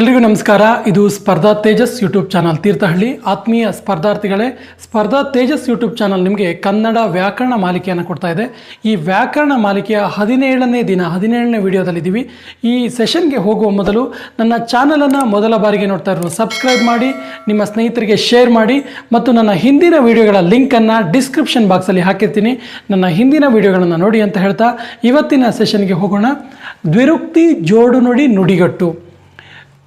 ಎಲ್ರಿಗೂ ನಮಸ್ಕಾರ. ಇದು ಸ್ಪರ್ಧಾ ತೇಜಸ್ ಯೂಟ್ಯೂಬ್ ಚಾನಲ್ ತೀರ್ಥಹಳ್ಳಿ. ಆತ್ಮೀಯ ಸ್ಪರ್ಧಾರ್ಥಿಗಳೇ, ಸ್ಪರ್ಧಾ ತೇಜಸ್ ಯೂಟ್ಯೂಬ್ ಚಾನಲ್ ನಿಮಗೆ ಕನ್ನಡ ವ್ಯಾಕರಣ ಮಾಲಿಕೆಯನ್ನು ಕೊಡ್ತಾ ಇದೆ. ಈ ವ್ಯಾಕರಣ ಮಾಲಿಕೆಯ ಹದಿನೇಳನೇ ದಿನ, ಹದಿನೇಳನೇ ವಿಡಿಯೋದಲ್ಲಿದ್ದೀವಿ. ಈ ಸೆಷನ್ಗೆ ಹೋಗುವ ಮೊದಲು ನನ್ನ ಚಾನಲನ್ನು ಮೊದಲ ಬಾರಿಗೆ ನೋಡ್ತಾ ಇರೋರು ಸಬ್ಸ್ಕ್ರೈಬ್ ಮಾಡಿ, ನಿಮ್ಮ ಸ್ನೇಹಿತರಿಗೆ ಶೇರ್ ಮಾಡಿ ಮತ್ತು ನನ್ನ ಹಿಂದಿನ ವಿಡಿಯೋಗಳ ಲಿಂಕನ್ನು ಡಿಸ್ಕ್ರಿಪ್ಷನ್ ಬಾಕ್ಸಲ್ಲಿ ಹಾಕಿರ್ತೀನಿ. ನನ್ನ ಹಿಂದಿನ ವಿಡಿಯೋಗಳನ್ನು ನೋಡಿ ಅಂತ ಹೇಳ್ತಾ ಇವತ್ತಿನ ಸೆಷನ್ಗೆ ಹೋಗೋಣ. ದ್ವಿರುಕ್ತಿ ಜೋಡು ನುಡಿ ನುಡಿಗಟ್ಟು.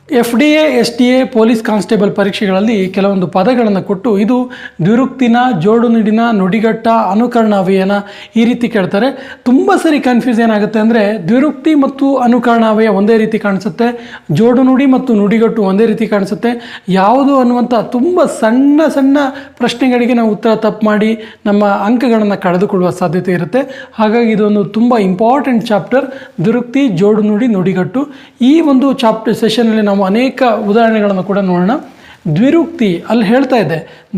F D A S T A police constable ಪರೀಕ್ಷೆಗಳಲ್ಲಿ ಕೆಲವೊಂದು ಪದಗಳನ್ನು ಕೊಟ್ಟು ಇದು ದ್ವಿರುಕ್ತಿನ ಜೋಡು ನುಡಿನ ನುಡಿಗಟ್ಟ, ಅನುಕರಣ ಅವ್ಯಯನ ಈ ರೀತಿ ಕೇಳ್ತಾರೆ. ತುಂಬ ಸರಿ ಕನ್ಫ್ಯೂಸ್ ಏನಾಗುತ್ತೆ ಅಂದರೆ ದ್ವಿರುಕ್ತಿ ಮತ್ತು ಅನುಕರಣ ಅವ್ಯಯ ಒಂದೇ ರೀತಿ ಕಾಣಿಸುತ್ತೆ ಜೋಡು ನುಡಿ ಮತ್ತು ನುಡಿಗಟ್ಟು ಒಂದೇ ರೀತಿ ಕಾಣಿಸುತ್ತೆ. ಯಾವುದು ಅನ್ನುವಂಥ ತುಂಬ ಸಣ್ಣ ಸಣ್ಣ ಪ್ರಶ್ನೆಗಳಿಗೆ ನಾವು ಉತ್ತರ ತಪ್ಪು ಮಾಡಿ ನಮ್ಮ ಅಂಕಗಳನ್ನು ಕಳೆದುಕೊಳ್ಳುವ ಸಾಧ್ಯತೆ ಇರುತ್ತೆ. ಹಾಗಾಗಿ ಇದೊಂದು ತುಂಬ ಇಂಪಾರ್ಟೆಂಟ್ ಚಾಪ್ಟರ್ ದುರುಕ್ತಿ ಜೋಡು ನುಡಿ ನುಡಿಗಟ್ಟು. ಈ ಒಂದು ಚಾಪ್ಟರ್ ಸೆಷನಲ್ಲಿ ನಾವು ಅನೇಕ ಉದಾಹರಣೆಗಳನ್ನು ಕೂಡ ನೋಡೋಣ. ದ್ವಿರುಕ್ತಿ, ಅಲ್ಲಿ ಹೇಳ್ತಾ ಇದೆ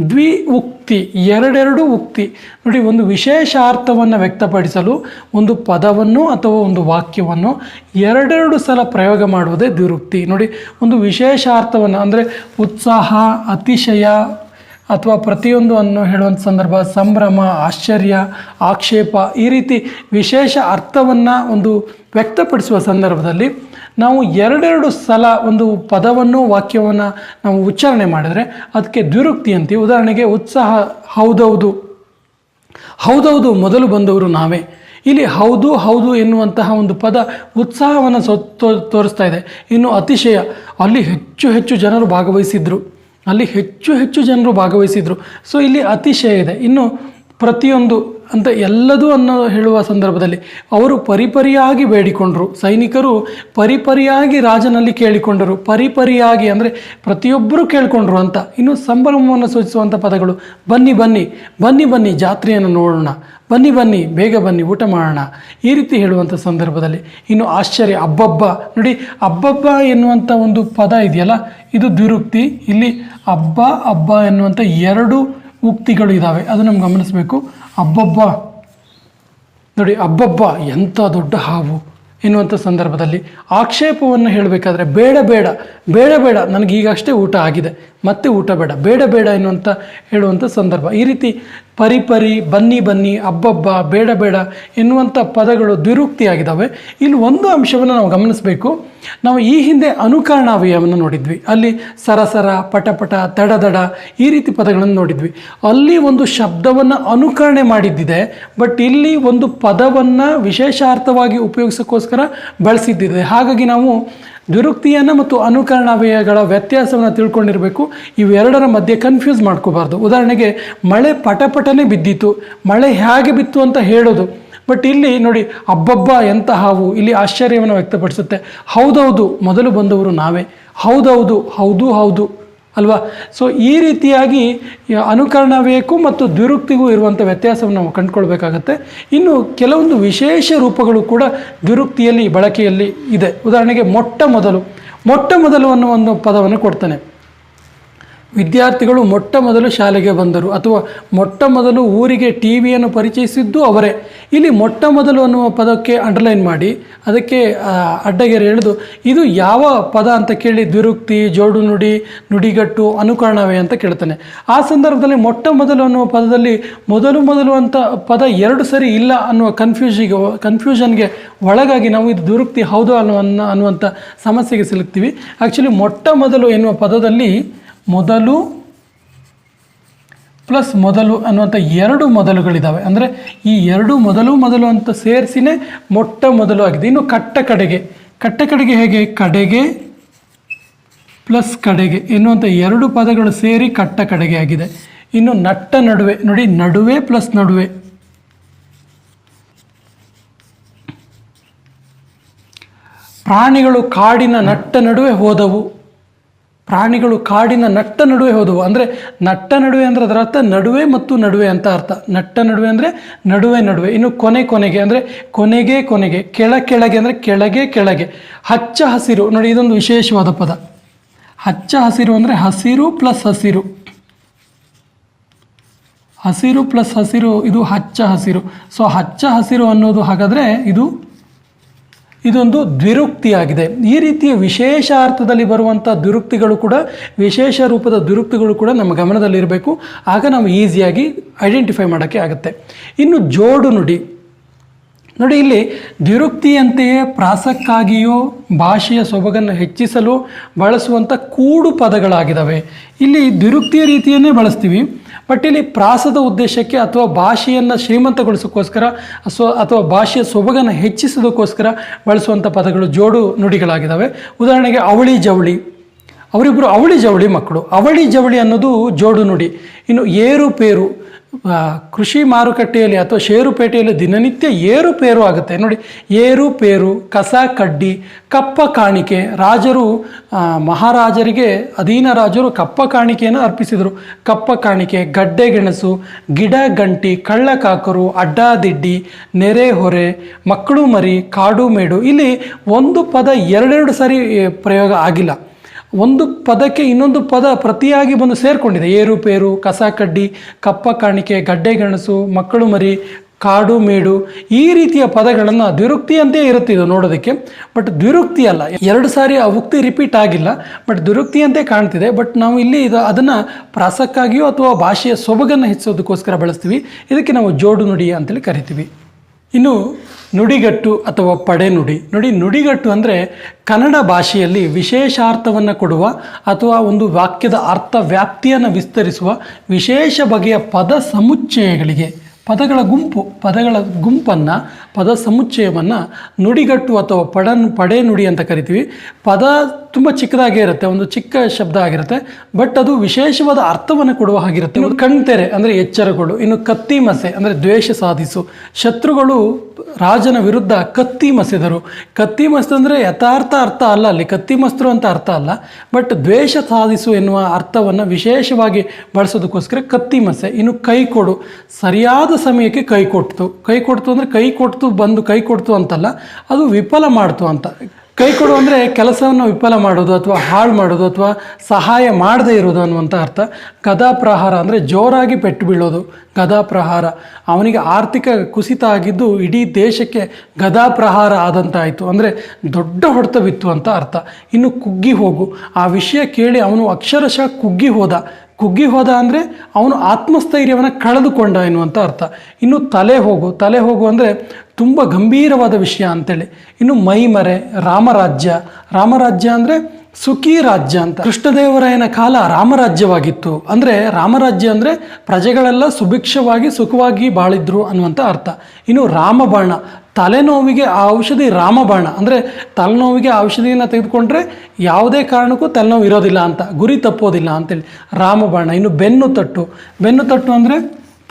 ದ್ವಿ ಉಕ್ತಿ ಎರಡೆರಡು ಉಕ್ತಿ. ನೋಡಿ, ಒಂದು ವಿಶೇಷ ಅರ್ಥವನ್ನು ವ್ಯಕ್ತಪಡಿಸಲು ಒಂದು ಪದವನ್ನು ಅಥವಾ ಒಂದು ವಾಕ್ಯವನ್ನು ಎರಡೆರಡು ಸಲ ಪ್ರಯೋಗ ಮಾಡುವುದೇ ದ್ವಿರುಕ್ತಿ. ನೋಡಿ, ಒಂದು ವಿಶೇಷ ಅರ್ಥವನ್ನು ಅಂದರೆ ಉತ್ಸಾಹ, ಅತಿಶಯ, ಅಥವಾ ಪ್ರತಿಯೊಂದು ಅನ್ನು ಹೇಳುವಂಥ ಸಂದರ್ಭ, ಸಂಭ್ರಮ, ಆಶ್ಚರ್ಯ, ಆಕ್ಷೇಪ, ಈ ರೀತಿ ವಿಶೇಷ ಅರ್ಥವನ್ನು ಒಂದು ವ್ಯಕ್ತಪಡಿಸುವ ಸಂದರ್ಭದಲ್ಲಿ ನಾವು ಎರಡೆರಡು ಸಲ ಒಂದು ಪದವನ್ನು, ವಾಕ್ಯವನ್ನು ನಾವು ಉಚ್ಚಾರಣೆ ಮಾಡಿದರೆ ಅದಕ್ಕೆ ದ್ವಿರುಕ್ತಿ ಅಂತೀವಿ. ಉದಾಹರಣೆಗೆ, ಉತ್ಸಾಹ ಹೌದೌದು. ಹೌದೌದು, ಮೊದಲು ಬಂದವರು ನಾವೇ. ಇಲ್ಲಿ ಹೌದು ಹೌದು ಎನ್ನುವಂತಹ ಒಂದು ಪದ ಉತ್ಸಾಹವನ್ನು ಸೊ ತೋರಿಸ್ತಾ ಇದೆ. ಇನ್ನು ಅತಿಶಯ, ಅಲ್ಲಿ ಹೆಚ್ಚು ಹೆಚ್ಚು ಜನರು ಭಾಗವಹಿಸಿದ್ರು. ಅಲ್ಲಿ ಹೆಚ್ಚು ಹೆಚ್ಚು ಜನರು ಭಾಗವಹಿಸಿದ್ರು. ಸೊ, ಇಲ್ಲಿ ಅತಿಶಯ ಇದೆ. ಇನ್ನು ಪ್ರತಿಯೊಂದು ಅಂತ ಎಲ್ಲದೂ ಅನ್ನೋ ಹೇಳುವ ಸಂದರ್ಭದಲ್ಲಿ ಅವರು ಪರಿಪರಿಯಾಗಿ ಬೇಡಿಕೊಂಡರು. ಸೈನಿಕರು ಪರಿಪರಿಯಾಗಿ ರಾಜನಲ್ಲಿ ಕೇಳಿಕೊಂಡರು. ಪರಿಪರಿಯಾಗಿ ಅಂದರೆ ಪ್ರತಿಯೊಬ್ಬರು ಕೇಳಿಕೊಂಡ್ರು ಅಂತ. ಇನ್ನು ಸಂಭ್ರಮವನ್ನು ಸೂಚಿಸುವಂಥ ಪದಗಳು ಬನ್ನಿ ಬನ್ನಿ ಬನ್ನಿ ಬನ್ನಿ ಜಾತ್ರೆಯನ್ನು ನೋಡೋಣ. ಬನ್ನಿ ಬನ್ನಿ, ಬೇಗ ಬನ್ನಿ, ಊಟ ಮಾಡೋಣ. ಈ ರೀತಿ ಹೇಳುವಂಥ ಸಂದರ್ಭದಲ್ಲಿ ಇನ್ನು ಆಶ್ಚರ್ಯ, ಅಬ್ಬಬ್ಬ. ನೋಡಿ, ಅಬ್ಬಬ್ಬ ಎನ್ನುವಂಥ ಒಂದು ಪದ ಇದೆಯಲ್ಲ, ಇದು ದ್ವಿರುಕ್ತಿ. ಇಲ್ಲಿ ಅಬ್ಬ ಅಬ್ಬ ಎನ್ನುವಂಥ ಎರಡು ಉಕ್ತಿಗಳು ಇದ್ದಾವೆ ಅದು ನಮ್ಗೆ ಗಮನಿಸಬೇಕು. ಅಬ್ಬಬ್ಬ ನೋಡಿ ಅಬ್ಬಬ್ಬ ಎಂಥ ದೊಡ್ಡ ಹಾವು. ಎನ್ನುವಂಥ ಸಂದರ್ಭದಲ್ಲಿ ಆಕ್ಷೇಪವನ್ನು ಹೇಳಬೇಕಾದ್ರೆ ಬೇಡ ಬೇಡ ಬೇಡ ಬೇಡ. ನನಗೀಗಷ್ಟೇ ಊಟ ಆಗಿದೆ. ಮತ್ತೆ ಊಟ ಬೇಡ. ಬೇಡ ಬೇಡ ಎನ್ನುವಂಥ ಹೇಳುವಂಥ ಸಂದರ್ಭ. ಈ ರೀತಿ ಪರಿಪರಿ ಬನ್ನಿ ಬನ್ನಿ, ಅಬ್ಬಬ್ಬ, ಬೇಡ ಬೇಡ ಎನ್ನುವಂಥ ಪದಗಳು ದ್ವಿರುಕ್ತಿಯಾಗಿದ್ದಾವೆ. ಇಲ್ಲಿ ಒಂದು ಅಂಶವನ್ನು ನಾವು ಗಮನಿಸಬೇಕು. ನಾವು ಈ ಹಿಂದೆ ಅನುಕರಣಾವಯವನ್ನು ನೋಡಿದ್ವಿ. ಅಲ್ಲಿ ಸರಸರ, ಪಟಪಟ, ತಡದಡ ಈ ರೀತಿ ಪದಗಳನ್ನು ನೋಡಿದ್ವಿ. ಅಲ್ಲಿ ಒಂದು ಶಬ್ದವನ್ನು ಅನುಕರಣೆ ಮಾಡಿದ್ದಿದೆ, ಬಟ್ ಇಲ್ಲಿ ಒಂದು ಪದವನ್ನು ವಿಶೇಷಾರ್ಥವಾಗಿ ಉಪಯೋಗಿಸೋಕ್ಕೋಸ್ಕರ ಬಳಸಿದ್ದಿದೆ. ಹಾಗಾಗಿ ನಾವು ದ್ವಿರುಕ್ತಿಯನ್ನು ಮತ್ತು ಅನುಕರಣಾವ್ಯಯಗಳ ವ್ಯತ್ಯಾಸವನ್ನು ತಿಳ್ಕೊಂಡಿರಬೇಕು. ಇವೆರಡರ ಮಧ್ಯೆ ಕನ್ಫ್ಯೂಸ್ ಮಾಡ್ಕೋಬಾರ್ದು. ಉದಾಹರಣೆಗೆ, ಮಳೆ ಪಟಪಟನೆ ಬಿದ್ದಿತ್ತು. ಮಳೆ ಹೇಗೆ ಬಿತ್ತು ಅಂತ ಹೇಳೋದು. ಬಟ್ ಇಲ್ಲಿ ನೋಡಿ, ಅಬ್ಬಬ್ಬ ಎಂತ ಹಾವು ಇಲ್ಲಿ ಆಶ್ಚರ್ಯವನ್ನು ವ್ಯಕ್ತಪಡಿಸುತ್ತೆ. ಹೌದೌದು, ಮೊದಲು ಬಂದವರು ನಾವೇ. ಹೌದೌದು, ಹೌದು ಹೌದು. ಅಲ್ವಾ? ಸೊ ಈ ರೀತಿಯಾಗಿ ಅನುಕರಣ ಬೇಕು ಮತ್ತು ದ್ವಿರುಕ್ತಿಗೂ ಇರುವಂಥ ವ್ಯತ್ಯಾಸವನ್ನು ನಾವು ಕಂಡುಕೊಳ್ಬೇಕಾಗತ್ತೆ. ಇನ್ನು ಕೆಲವೊಂದು ವಿಶೇಷ ರೂಪಗಳು ಕೂಡ ದ್ವಿರುಕ್ತಿಯಲ್ಲಿ, ಬಳಕೆಯಲ್ಲಿ ಇದೆ. ಉದಾಹರಣೆಗೆ ಮೊಟ್ಟ ಮೊದಲು. ಮೊಟ್ಟ ಮೊದಲು ಅನ್ನೋ ಒಂದು ಪದವನ್ನು ಕೊಡ್ತಾನೆ. ವಿದ್ಯಾರ್ಥಿಗಳು ಮೊಟ್ಟ ಮೊದಲು ಶಾಲೆಗೆ ಬಂದರು ಅಥವಾ ಮೊಟ್ಟ ಮೊದಲು ಊರಿಗೆ ಟಿ ವಿಯನ್ನು ಪರಿಚಯಿಸಿದ್ದು ಅವರೇ. ಇಲ್ಲಿ ಮೊಟ್ಟ ಮೊದಲು ಅನ್ನುವ ಪದಕ್ಕೆ ಅಂಡರ್ಲೈನ್ ಮಾಡಿ, ಅದಕ್ಕೆ ಅಡ್ಡಗೆರೆ ಎಳೆದು, ಇದು ಯಾವ ಪದ ಅಂತ ಕೇಳಿ ದ್ವಿರುಕ್ತಿ ಜೋಡು ನುಡಿ ನುಡಿಗಟ್ಟು, ಅನುಕರಣವೇ ಅಂತ ಕೇಳ್ತಾನೆ ಆ ಸಂದರ್ಭದಲ್ಲಿ ಮೊಟ್ಟ ಮೊದಲು ಅನ್ನುವ ಪದದಲ್ಲಿ ಮೊದಲು ಮೊದಲು ಅಂತ ಪದ ಎರಡು ಸರಿ ಇಲ್ಲ ಅನ್ನುವ ಕನ್ಫ್ಯೂಷಿಗೆ ಕನ್ಫ್ಯೂಷನ್ಗೆ ಒಳಗಾಗಿ ನಾವು ಇದು ದ್ವಿರುಕ್ತಿ ಹೌದು ಅನ್ನುವ, ಅನ್ನುವಂಥ ಸಮಸ್ಯೆಗೆ ಸಿಲುಕ್ತೀವಿ. ಆ್ಯಕ್ಚುಲಿ ಮೊಟ್ಟ ಮೊದಲು ಎನ್ನುವ ಪದದಲ್ಲಿ ಮೊದಲು ಪ್ಲಸ್ ಮೊದಲು ಅನ್ನುವಂಥ ಎರಡು ಮೊದಲುಗಳಿದ್ದಾವೆ ಅಂದರೆ ಈ ಎರಡು ಮೊದಲು ಮೊದಲು ಅಂತ ಸೇರಿಸಿನೇ ಮೊಟ್ಟ ಮೊದಲು ಆಗಿದೆ. ಇನ್ನು ಕಟ್ಟ ಕಡೆಗೆ. ಕಟ್ಟ ಕಡೆಗೆ ಹೇಗೆ? ಕಡೆಗೆ ಪ್ಲಸ್ ಕಡೆಗೆ ಎನ್ನುವಂಥ ಎರಡು ಪದಗಳು ಸೇರಿ ಕಟ್ಟ ಕಡೆಗೆ ಆಗಿದೆ. ಇನ್ನು ನಟ್ಟ ನಡುವೆ, ನೋಡಿ ನಡುವೆ ಪ್ಲಸ್ ನಡುವೆ. ಪ್ರಾಣಿಗಳು ಕಾಡಿನ ನಟ್ಟ ನಡುವೆ ಹೋದವು. ಪ್ರಾಣಿಗಳು ಕಾಡಿನ ನಟ್ಟ ನಡುವೆ ಹೋದವು. ಅಂದರೆ ನಟ್ಟ ನಡುವೆ ಅಂದರೆ ಅದರ ಅರ್ಥ ನಡುವೆ ಮತ್ತು ನಡುವೆ ಅಂತ ಅರ್ಥ. ನಟ್ಟ ನಡುವೆ ಅಂದರೆ ನಡುವೆ ನಡುವೆ. ಇನ್ನು ಕೊನೆ ಕೊನೆಗೆ ಅಂದರೆ ಕೊನೆಗೆ ಕೊನೆಗೆ, ಕೆಳ ಕೆಳಗೆ ಅಂದರೆ ಕೆಳಗೆ ಕೆಳಗೆ. ಹಚ್ಚ ಹಸಿರು. ನೋಡಿ, ಇದೊಂದು ವಿಶೇಷವಾದ ಪದ. ಹಚ್ಚ ಹಸಿರು ಅಂದರೆ ಹಸಿರು ಪ್ಲಸ್ ಹಸಿರು. ಹಸಿರು ಪ್ಲಸ್ ಹಸಿರು, ಇದು ಹಚ್ಚ ಹಸಿರು. ಸೊ ಹಚ್ಚ ಹಸಿರು ಅನ್ನೋದು ಹಾಗಾದರೆ ಇದು ಇದೊಂದು ದ್ವಿರುಕ್ತಿಯಾಗಿದೆ. ಈ ರೀತಿಯ ವಿಶೇಷ ಅರ್ಥದಲ್ಲಿ ಬರುವಂಥ ದ್ವಿರುಕ್ತಿಗಳು ಕೂಡ, ವಿಶೇಷ ರೂಪದ ದ್ವಿರುಕ್ತಿಗಳು ಕೂಡ ನಮ್ಮ ಗಮನದಲ್ಲಿರಬೇಕು. ಆಗ ನಾವು ಈಸಿಯಾಗಿ ಐಡೆಂಟಿಫೈ ಮಾಡೋಕ್ಕೆ ಆಗುತ್ತೆ. ಇನ್ನು ಜೋಡು ನುಡಿ. ನೋಡಿ ಇಲ್ಲಿ ದ್ವಿರುಕ್ತಿಯಂತೆಯೇ ಪ್ರಾಸಕ್ಕಾಗಿಯೋ ಭಾಷೆಯ ಸೊಬಗನ್ನು ಹೆಚ್ಚಿಸಲು ಬಳಸುವಂಥ ಕೂಡು ಪದಗಳಾಗಿದ್ದಾವೆ. ಇಲ್ಲಿ ದ್ವಿರುಕ್ತಿಯ ರೀತಿಯನ್ನೇ ಬಳಸ್ತೀವಿ. ಬಟ್ ಇಲ್ಲಿ ಪ್ರಾಸದ ಉದ್ದೇಶಕ್ಕೆ ಅಥವಾ ಭಾಷೆಯನ್ನು ಶ್ರೀಮಂತಗೊಳಿಸೋಕ್ಕೋಸ್ಕರ ಸೊ ಅಥವಾ ಭಾಷೆಯ ಸೊಬಗನ್ನು ಹೆಚ್ಚಿಸೋದಕ್ಕೋಸ್ಕರ ಬಳಸುವಂಥ ಪದಗಳು ಜೋಡು ನುಡಿಗಳಾಗಿದ್ದಾವೆ. ಉದಾಹರಣೆಗೆ ಅವಳಿ ಜವಳಿ. ಅವರಿಬ್ಬರು ಅವಳಿ ಜವಳಿ ಮಕ್ಕಳು. ಅವಳಿ ಜವಳಿ ಅನ್ನೋದು ಜೋಡು ನುಡಿ. ಇನ್ನು ಏರುಪೇರು ಕೃಷಿ ಮಾರುಕಟ್ಟೆಯಲ್ಲಿ ಅಥವಾ ಷೇರುಪೇಟೆಯಲ್ಲಿ ದಿನನಿತ್ಯ ಏರುಪೇರು ಆಗುತ್ತೆ. ನೋಡಿ ಏರುಪೇರು ಕಸ ಕಡ್ಡಿ, ಕಪ್ಪ ಕಾಣಿಕೆ. ರಾಜರು ಮಹಾರಾಜರಿಗೆ, ಅಧೀನ ರಾಜರು ಕಪ್ಪ ಕಾಣಿಕೆಯನ್ನು ಅರ್ಪಿಸಿದರು. ಕಪ್ಪ ಕಾಣಿಕೆ, ಗಡ್ಡೆ ಗೆಣಸು, ಗಿಡ ಗಂಟಿ, ಕಳ್ಳಕಾಕರು, ಅಡ್ಡಾದಿಡ್ಡಿ ನೆರೆಹೊರೆ ಮಕ್ಕಳು ಮರಿ, ಕಾಡು ಮೇಡು. ಇಲ್ಲಿ ಒಂದು ಪದ ಎರಡೆರಡು ಸರಿ ಪ್ರಯೋಗ ಆಗಿಲ್ಲ. ಒಂದು ಪದಕ್ಕೆ ಇನ್ನೊಂದು ಪದ ಪ್ರತಿಯಾಗಿ ಬಂದು ಸೇರಿಕೊಂಡಿದೆ. ಏರುಪೇರು ಕಸ, ಕಡ್ಡಿ, ಕಪ್ಪ, ಕಾಣಿಕೆ, ಗಡ್ಡೆ, ಗೆಣಸು, ಮಕ್ಕಳು ಮರಿ, ಕಾಡು, ಮೇಡು ಈ ರೀತಿಯ ಪದಗಳನ್ನು ದ್ವಿರುಕ್ತಿಯಂತೆ ಇರುತ್ತೆ ಇದು ನೋಡೋದಕ್ಕೆ. ಬಟ್ ದ್ವಿರುಕ್ತಿ ಅಲ್ಲ. ಎರಡು ಸಾರಿ ಆ ಉಕ್ತಿ ರಿಪೀಟ್ ಆಗಿಲ್ಲ. ಬಟ್ ದ್ವಿರುಕ್ತಿಯಂತೆ ಕಾಣ್ತಿದೆ. ಬಟ್ ನಾವು ಇಲ್ಲಿ ಇದು ಅದನ್ನು ಪ್ರಾಸಕ್ಕಾಗಿಯೋ ಅಥವಾ ಭಾಷೆಯ ಸೊಬಗನ್ನು ಹೆಚ್ಚಿಸೋದಕ್ಕೋಸ್ಕರ ಬಳಸ್ತೀವಿ. ಇದಕ್ಕೆ ನಾವು ಜೋಡು ನುಡಿ ಅಂತೇಳಿ ಕರಿತೀವಿ. ಇನ್ನು ನುಡಿಗಟ್ಟು ಅಥವಾ ಪಡೆನುಡಿ ನುಡಿ. ನುಡಿಗಟ್ಟು ಅಂದರೆ ಕನ್ನಡ ಭಾಷೆಯಲ್ಲಿ ವಿಶೇಷಾರ್ಥವನ್ನು ಕೊಡುವ ಅಥವಾ ಒಂದು ವಾಕ್ಯದ ಅರ್ಥ ವ್ಯಾಪ್ತಿಯನ್ನು ವಿಸ್ತರಿಸುವ ವಿಶೇಷ ಬಗೆಯ ಪದ ಸಮುಚ್ಚಯಗಳಿಗೆ. ಪದಗಳ ಗುಂಪು, ಪದಗಳ ಗುಂಪನ್ನು, ಪದ ಸಮುಚ್ಚಯವನ್ನು ನುಡಿಗಟ್ಟು ಅಥವಾ ಪಡ ಪಡೆ ನುಡಿ ಅಂತ ಕರಿತೀವಿ. ಪದ ತುಂಬ ಚಿಕ್ಕದಾಗೇ ಇರುತ್ತೆ, ಒಂದು ಚಿಕ್ಕ ಶಬ್ದ ಆಗಿರುತ್ತೆ. ಬಟ್ ಅದು ವಿಶೇಷವಾದ ಅರ್ಥವನ್ನು ಕೊಡುವ ಹಾಗಿರುತ್ತೆ. ಕಣ್ತೆರೆ ಅಂದರೆ ಎಚ್ಚರಗಳು, ಇನ್ನು ಕತ್ತಿ ಮಸೆ ಅಂದರೆ ದ್ವೇಷ ಸಾಧಿಸು. ಶತ್ರುಗಳು ರಾಜನ ವಿರುದ್ಧ ಕತ್ತಿ ಮಸೆದರು. ಕತ್ತಿ ಮಸ್ತು ಅಂದರೆ ಯಥಾರ್ಥ ಅರ್ಥ ಅಲ್ಲ ಅಲ್ಲಿ. ಕತ್ತಿ ಮಸ್ತರು ಅಂತ ಅರ್ಥ ಅಲ್ಲ. ಬಟ್ ದ್ವೇಷ ಸಾಧಿಸು ಎನ್ನುವ ಅರ್ಥವನ್ನು ವಿಶೇಷವಾಗಿ ಬಳಸೋದಕ್ಕೋಸ್ಕರ ಕತ್ತಿ ಮಸೆ. ಇನ್ನು ಕೈ ಕೊಡು. ಸರಿಯಾದ ಸಮಯಕ್ಕೆ ಕೈ ಕೊಡ್ತು. ಕೈ ಕೊಡ್ತು ಅಂದರೆ ಕೈ ಕೊಡ್ತು, ಬಂದು ಕೈ ಕೊಡ್ತು ಅಂತಲ್ಲ. ಅದು ವಿಫಲ ಮಾಡ್ತು ಅಂತ. ಕೈ ಕೊಡು ಅಂದರೆ ಕೆಲಸವನ್ನು ವಿಫಲ ಮಾಡೋದು ಅಥವಾ ಹಾಳು ಮಾಡೋದು ಅಥವಾ ಸಹಾಯ ಮಾಡದೇ ಇರೋದು ಅನ್ನುವಂಥ ಅರ್ಥ. ಗದಾ ಪ್ರಹಾರ ಅಂದರೆ ಜೋರಾಗಿ ಪೆಟ್ಟು ಬೀಳೋದು. ಗದಾ ಪ್ರಹಾರ. ಅವನಿಗೆ ಆರ್ಥಿಕ ಕುಸಿತ ಆಗಿದ್ದು ಇಡೀ ದೇಶಕ್ಕೆ ಗದಾ ಪ್ರಹಾರ ಆದಂತಾಯಿತು. ಅಂದರೆ ದೊಡ್ಡ ಹೊಡೆತ ಬಿತ್ತು ಅಂತ ಅರ್ಥ. ಇನ್ನು ಕುಗ್ಗಿ ಹೋಗು. ಆ ವಿಷಯ ಕೇಳಿ ಅವನು ಅಕ್ಷರಶಃ ಕುಗ್ಗಿ ಹೋದ. ಕುಗ್ಗಿ ಹೋದ ಅಂದರೆ ಅವನು ಆತ್ಮಸ್ಥೈರ್ಯವನ್ನು ಕಳೆದುಕೊಂಡ ಎನ್ನುವಂಥ ಅರ್ಥ. ಇನ್ನು ತಲೆ ಹೋಗು. ತಲೆ ಹೋಗು ಅಂದರೆ ತುಂಬ ಗಂಭೀರವಾದ ವಿಷಯ ಅಂತೇಳಿ. ಇನ್ನು ಮೈಮರೆ, ರಾಮರಾಜ್ಯ. ರಾಮರಾಜ್ಯ ಅಂದರೆ ಸುಖಿ ರಾಜ್ಯ ಅಂತ. ಕೃಷ್ಣದೇವರಾಯನ ಕಾಲ ರಾಮರಾಜ್ಯವಾಗಿತ್ತು. ಅಂದರೆ ರಾಮರಾಜ್ಯ ಅಂದರೆ ಪ್ರಜೆಗಳೆಲ್ಲ ಸುಭಿಕ್ಷವಾಗಿ, ಸುಖವಾಗಿ ಬಾಳಿದ್ರು ಅನ್ನುವಂಥ ಅರ್ಥ. ಇನ್ನು ರಾಮಬಾಣ, ತಲೆನೋವಿಗೆ ಆ ಔಷಧಿ ರಾಮಬಾಣ. ಅಂದರೆ ತಲೆನೋವಿಗೆ ಆ ಔಷಧಿಯನ್ನು ತೆಗೆದುಕೊಂಡ್ರೆ ಯಾವುದೇ ಕಾರಣಕ್ಕೂ ತಲೆನೋವು ಇರೋದಿಲ್ಲ ಅಂತ, ಗುರಿ ತಪ್ಪೋದಿಲ್ಲ ಅಂತೇಳಿ. ರಾಮಬಾಣ, ಇನ್ನು ಬೆನ್ನು ತಟ್ಟು. ಬೆನ್ನು ತಟ್ಟು ಅಂದರೆ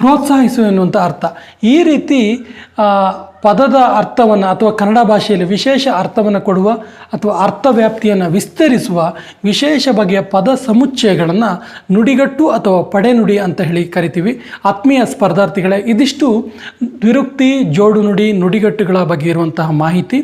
ಪ್ರೋತ್ಸಾಹಿಸು ಎನ್ನುವಂಥ ಅರ್ಥ. ಈ ರೀತಿ ಪದದ ಅರ್ಥವನ್ನು ಅಥವಾ ಕನ್ನಡ ಭಾಷೆಯಲ್ಲಿ ವಿಶೇಷ ಅರ್ಥವನ್ನು ಕೊಡುವ ಅಥವಾ ಅರ್ಥವ್ಯಾಪ್ತಿಯನ್ನು ವಿಸ್ತರಿಸುವ ವಿಶೇಷ ಬಗೆಯ ಪದ ಸಮುಚ್ಚಯಗಳನ್ನು ನುಡಿಗಟ್ಟು ಅಥವಾ ಪಡೆನುಡಿ ಅಂತ ಹೇಳಿ ಕರಿತೀವಿ. ಆತ್ಮೀಯ ಸ್ಪರ್ಧಾರ್ಥಿಗಳೇ, ಇದಿಷ್ಟು ದ್ವಿರುಕ್ತಿ ಜೋಡು ನುಡಿ ನುಡಿಗಟ್ಟುಗಳ ಬಗ್ಗೆ ಇರುವಂತಹ ಮಾಹಿತಿ.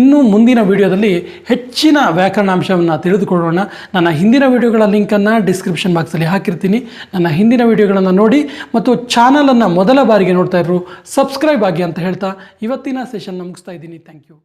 ಇನ್ನು ಮುಂದಿನ ವಿಡಿಯೋದಲ್ಲಿ ಹೆಚ್ಚಿನ ವ್ಯಾಕರಣಾಂಶವನ್ನು ತಿಳಿದುಕೊಳ್ಳೋಣ. ನನ್ನ ಹಿಂದಿನ ವಿಡಿಯೋಗಳ ಲಿಂಕನ್ನು ಡಿಸ್ಕ್ರಿಪ್ಷನ್ ಬಾಕ್ಸಲ್ಲಿ ಹಾಕಿರ್ತೀನಿ. ನನ್ನ ಹಿಂದಿನ ವಿಡಿಯೋಗಳನ್ನು ನೋಡಿ ಮತ್ತು ಚಾನಲನ್ನು ಮೊದಲ ಬಾರಿಗೆ ನೋಡ್ತಾ ಇದ್ರು ಸಬ್ಸ್ಕ್ರೈಬ್ ಆಗಿ ಅಂತ ಹೇಳ್ತಾ ಇವತ್ತಿನ ಸೆಷನ್ ಮುಗಿಸ್ತಾ ಇದ್ದೀನಿ. Thank you